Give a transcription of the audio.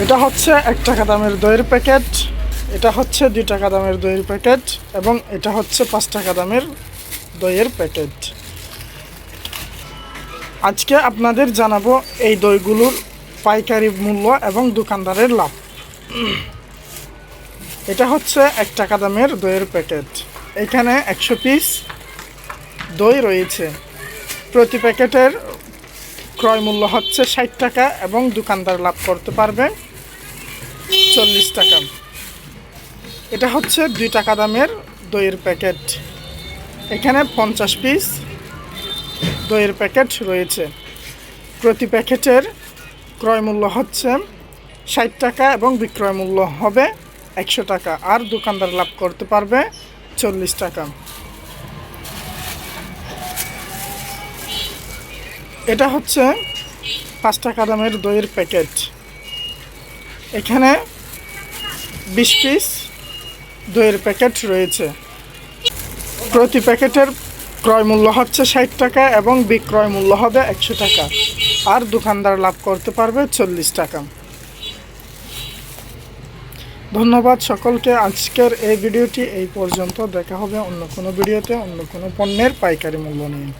এটা হচ্ছে এক টাকা দামের দইয়ের প্যাকেট, এটা হচ্ছে দুই টাকা দামের দইয়ের প্যাকেট এবং এটা হচ্ছে পাঁচ টাকা দামের দইয়ের প্যাকেট। আজকে আপনাদের জানাব এই দইগুলোর পাইকারি মূল্য এবং দোকানদারের লাভ। এটা হচ্ছে এক টাকা দামের দইয়ের প্যাকেট। এখানে একশো পিস দই রয়েছে। প্রতি প্যাকেটের ক্রয় মূল্য হচ্ছে ষাট টাকা এবং দোকানদার লাভ করতে পারবে চল্লিশ টাকা। এটা হচ্ছে দুই টাকা দামের দইয়ের প্যাকেট। এখানে পঞ্চাশ পিস দইয়ের প্যাকেট রয়েছে। প্রতি প্যাকেটের ক্রয় মূল্য হচ্ছে ষাট টাকা এবং বিক্রয় মূল্য হবে একশো টাকা। আর দোকানদার লাভ করতে পারবে চল্লিশ টাকা। এটা হচ্ছে পাঁচ টাকা দামের দইয়ের প্যাকেট। এখানে বিশ পিস দইয়ের প্যাকেট রয়েছে। প্রতি প্যাকেটের ক্রয় মূল্য হচ্ছে ষাট টাকা এবং বিক্রয় মূল্য হবে একশো টাকা। আর দোকানদার লাভ করতে পারবে চল্লিশ টাকা। ধন্যবাদ সকলকে। আজকের এই ভিডিওটি এই পর্যন্ত। দেখা হবে অন্য কোনো ভিডিওতে, অন্য কোনো পণ্যের পাইকারি মূল্য নিয়ে।